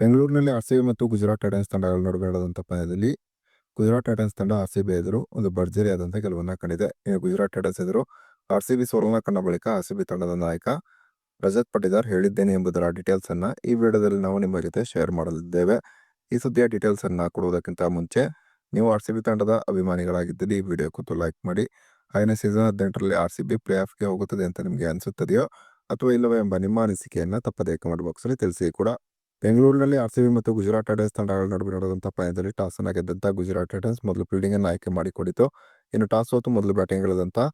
ಬೆಂಗಳೂರಿನಲ್ಲಿ R C B ಮತ್ತು Gujarat Titans ತಂಡಗಳ ನಡುವೆ ನಡೆದಂಥ ಪಂದ್ಯದಲ್ಲಿ ಗುಜರಾತ್ ಟೈಟನ್ಸ್ ತಂಡ ಬಿ ಎದುರು ಒಂದು ಭರ್ಜರಿಯಾದಂಥ ಗೆಲುವನ್ನು ಕಂಡಿದೆ. ಗುಜರಾತ್ ಟೈಟನ್ಸ್ ಎದುರು ಬಿ ಸೋಲನ ಕಂಡ ಬಳಿಕ ಆರ್ ಸಿ ಬಿ ತಂಡದ ನಾಯಕ ರಜತ್ ಪಟಿದಾರ್ ಹೇಳಿದ್ದೇನೆ ಎಂಬುದರ ಡೀಟೇಲ್ಸ್ ಅನ್ನು ಈ ವಿಡಿಯೋದಲ್ಲಿ ನಾವು ನಿಮ್ಮ ಜೊತೆ ಶೇರ್ ಮಾಡಲಿದ್ದೇವೆ. ಈ ಸುದ್ದಿಯ ಡೀಟೇಲ್ಸ್ ಅನ್ನು ಕೊಡುವುದಕ್ಕಿಂತ ಮುಂಚೆ ನೀವು ಆರ್ ಸಿ ಬಿ ತಂಡದ ಅಭಿಮಾನಿಗಳಾಗಿದ್ದಲ್ಲಿ ಈ ವಿಡಿಯೋ ಕೂತು ಲೈಕ್ ಮಾಡಿ. ಹಾಗೆಯೇ ಸೀಸನ್ ಹದಿನೆಂಟರಲ್ಲಿ ಆರ್ ಸಿ ಬಿ ಪ್ಲೇ ಆಫ್ಗೆ ಹೋಗುತ್ತದೆ ಅಂತ ನಿಮಗೆ ಅನಿಸುತ್ತದೆಯೋ ಅಥವಾ ಇಲ್ಲವೋ ಎಂಬ ನಿಮ್ಮ ಅನಿಸಿಕೆಯನ್ನು ತಪ್ಪದೇ ಕಮೆಂಟ್ ಬಾಕ್ಸಲ್ಲಿ ತಿಳಿಸಿ ಕೂಡ. ಬೆಂಗಳೂರಿನಲ್ಲಿ ಆರ್‌ಸಿಬಿ ಮತ್ತು ಗುಜರಾತ್ ಟೈಟನ್ಸ್ ತಂಡಗಳ ನಡುವೆ ನಡೆದಂಥ ಪಂದ್ಯದಲ್ಲಿ ಟಾಸ್ ಅನ್ನ ಗೆದ್ದಂತ ಗುಜರಾತ್ ಟೈಟನ್ಸ್ ಮೊದಲು ಫೀಲ್ಡಿಂಗ್ ಅನ್ನು ಆಯ್ಕೆ ಮಾಡಿಕೊಂಡಿತು. ಇನ್ನು ಟಾಸ್ ಹೊತ್ತು ಮೊದಲು ಬ್ಯಾಟಿಂಗ್ ಸಿ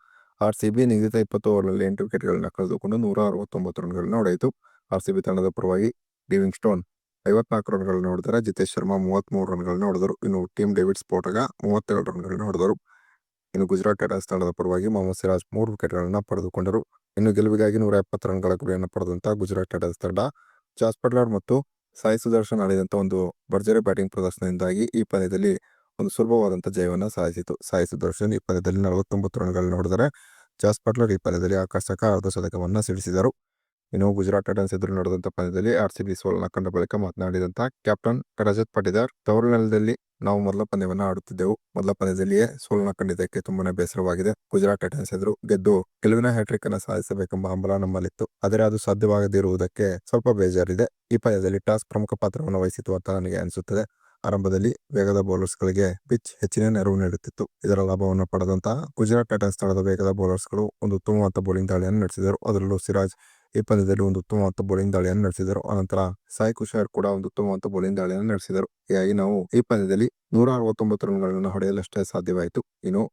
ಆರ್‌ಸಿಬಿ ನಿಗದಿತ ಇಪ್ಪತ್ತು ಓವರ್ನಲ್ಲಿ ಎಂಟು ವಿಕೆಟ್ಗಳನ್ನು ಕಳೆದುಕೊಂಡು ನೂರ ಅರವತ್ತೊಂಬತ್ತು ರನ್ಗಳನ್ನ ಹೊಡೆಯಿತು ಆರ್‌ಸಿಬಿ ತಂಡದ ಪರವಾಗಿ ಲಿವಿಂಗ್ ಸ್ಟೋನ್ ಐವತ್ನಾಲ್ಕು ರನ್ಗಳನ್ನ ಹೊಡೆದರೆ ಜಿತೇಶ್ ಶರ್ಮಾ ಮೂವತ್ತ್ಮೂರು ರನ್ಗಳನ್ನ ಹೊಡೆದರು. ಇನ್ನು ಟೀಮ್ ಡೇವಿಡ್ ಸ್ಫೋಟಗ ಮೂವತ್ತೇಳು ರನ್ಗಳನ್ನ ಹೊಡೆದರು. ಇನ್ನು ಗುಜರಾತ್ ಟೈಟನ್ಸ್ ತಂಡದ ಪರವಾಗಿ ಮೊಹಮ್ಮದ್ ಸಿರಾಜ್ ಮೂರು ವಿಕೆಟ್ಗಳನ್ನು ಪಡೆದುಕೊಂಡರು. ಇನ್ನು ಗೆಲುವಿಗಾಗಿ ನೂರ ಎಪ್ಪತ್ತು ರನ್ಗಳ ಗುರಿಯನ್ನು ಪಡೆದಂತ ಗುಜರಾತ್ ಟೈಟನ್ಸ್ ತಂಡ ಜಾಸ್ ಮತ್ತು ಸಾಯಿ ಸುದರ್ಶನ್ ಆಡಿದಂಥ ಒಂದು ಭರ್ಜರಿ ಬ್ಯಾಟಿಂಗ್ ಪ್ರದರ್ಶನದಿಂದಾಗಿ ಈ ಪಂದ್ಯದಲ್ಲಿ ಒಂದು ಸುಲಭವಾದಂಥ ಜಯವನ್ನು ಸಾಧಿಸಿತು. ಸಾಯಿ ಸುದರ್ಶನ್ ಈ ಪಂದ್ಯದಲ್ಲಿ ನಲವತ್ತೊಂಬತ್ತು ರನ್ಗಳನ್ನು ನೋಡಿದರೆ ಜಾಸ್ ಪಟ್ಲರ್ ಈ ಪಂದ್ಯದಲ್ಲಿ ಆಕರ್ಷಕ ಅರ್ಧ ಶತಕವನ್ನು ಸಿಡಿಸಿದರು. ಇನ್ನು ಗುಜರಾತ್ ಟೈಟನ್ಸ್ ಎದುರು ನಡೆದಂಥ ಪಂದ್ಯದಲ್ಲಿ ಆರ್ ಸಿ ಬಿ ಸೋಲನ್ನು ಕಂಡ ಬಳಿಕ ಮಾತನಾಡಿದಂಥ ಕ್ಯಾಪ್ಟನ್ ರಜತ್ ಪಟಿದಾರ್ ತವರು ನೆಲದಲ್ಲಿ ನಾವು ಮೊದಲ ಪಂದ್ಯವನ್ನು ಆಡುತ್ತಿದ್ದೆವು. ಮೊದಲ ಪಂದ್ಯದಲ್ಲಿಯೇ ಸೋಲನ ಕಂಡಿದ್ದಕ್ಕೆ ತುಂಬಾನೇ ಬೇಸರವಾಗಿದೆ. ಗುಜರಾತ್ ಟೈಟನ್ಸ್ ಎದುರು ಗೆದ್ದು ಗೆಲುವಿನ ಹ್ಯಾಟ್ರಿಕ್ ಅನ್ನು ಸಾಧಿಸಬೇಕೆಂಬ ಹಂಬಲ ನಮ್ಮಲ್ಲಿತ್ತು. ಆದರೆ ಅದು ಸಾಧ್ಯವಾಗದಿರುವುದಕ್ಕೆ ಸ್ವಲ್ಪ ಬೇಜಾರಿದೆ. ಈ ಪಂದ್ಯದಲ್ಲಿ ಟಾಸ್ ಪ್ರಮುಖ ಪಾತ್ರವನ್ನು ವಹಿಸಿತು ಅಂತ ನನಗೆ ಅನಿಸುತ್ತದೆ. ಆರಂಭದಲ್ಲಿ ವೇಗದ ಬೌಲರ್ಸ್ಗಳಿಗೆ ಪಿಚ್ ಹೆಚ್ಚಿನ ನೆರವು ನೀಡುತ್ತಿತ್ತು. ಇದರ ಲಾಭವನ್ನು ಪಡೆದಂತಹ ಗುಜರಾತ್ ಟೈಟನ್ಸ್ ತಂಡದ ವೇಗದ ಬೌಲರ್ಸ್ಗಳು ಒಂದು ಉತ್ತಮವಾದ ಬೌಲಿಂಗ್ ದಾಳಿಯನ್ನು ನಡೆಸಿದರು. ಅದರಲ್ಲೂ ಸಿರಾಜ್ ಈ ಪಂದ್ಯದಲ್ಲಿ ಒಂದು ಉತ್ತಮವಾದ ಬೌಲಿಂಗ್ ದಾಳಿಯನ್ನು ನಡೆಸಿದರು ಅನಂತರ ಸಾಯಿ ಕುಶಾರ್ ಕೂಡ ಒಂದು ಉತ್ತಮವಾದ ಬೌಲಿಂಗ್ ದಾಳಿಯನ್ನು ನಡೆಸಿದರು ಹೀಗಾಗಿ ನಾವು ಈ ಪಂದ್ಯದಲ್ಲಿ ನೂರ ಅರವತ್ತೊಂಬತ್ತು ರನ್ಗಳನ್ನು ಹೊಡೆಯಲಷ್ಟೇ ಸಾಧ್ಯವಾಯಿತು ಇನ್ನು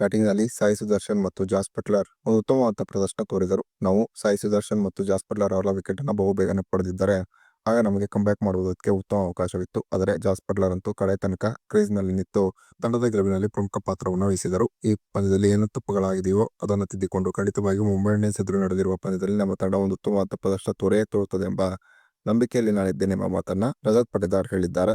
ಬ್ಯಾಟಿಂಗ್ನಲ್ಲಿ ಸಾಯಿ ಸುದರ್ಶನ್ ಮತ್ತು ಜಾಸ್ ಪಟ್ಲರ್ ಒಂದು ಉತ್ತಮವಾದ ಪ್ರದರ್ಶನ ತೋರಿದರು ನಾವು ಸಾಯಿ ಸುದರ್ಶನ್ ಮತ್ತು ಜಾಸ್ ಪಟ್ಲರ್ ಅವರ ವಿಕೆಟ್ ಅನ್ನು ಬಹುಬೇಗನೆ ಪಡೆದಿದ್ದಾರೆ ಪಡೆದಿದ್ದರೆ ಆಗ ನಮಗೆ ಕಂಬ್ಯಾಕ್ ಮಾಡುವುದಕ್ಕೆ ಉತ್ತಮ ಅವಕಾಶವಿತ್ತು. ಆದರೆ ಜಾಸ್ ಪಟ್ಲರ್ ಅಂತೂ ಕಡೆ ತನಕ ಕ್ರೀಸ್ನಲ್ಲಿ ನಿಂತು ತಂಡದ ಗೆಲುವಿನಲ್ಲಿ ಪ್ರಮುಖ ಪಾತ್ರವನ್ನು ವಹಿಸಿದರು. ಈ ಪಂದ್ಯದಲ್ಲಿ ಏನು ತಪ್ಪುಗಳಾಗಿದೆಯೋ ಅದನ್ನು ತಿದ್ದಿಕೊಂಡು ಖಂಡಿತವಾಗಿ ಮುಂಬೈ ಇಂಡಿಯನ್ಸ್ ಎದುರು ನಡೆದಿರುವ ಪಂದ್ಯದಲ್ಲಿ ನಮ್ಮ ತಂಡ ಒಂದು ಉತ್ತಮವಾದ ಪ್ರದರ್ಶನ ತೊರೆಯೇ ತೋರುತ್ತದೆ ಎಂಬ ನಂಬಿಕೆಯಲ್ಲಿ ನಾನಿದ್ದೇನೆ ಎಂಬ ಮಾತನ್ನ ರಜತ್ ಪಟೇದಾರ್ ಹೇಳಿದ್ದಾರೆ.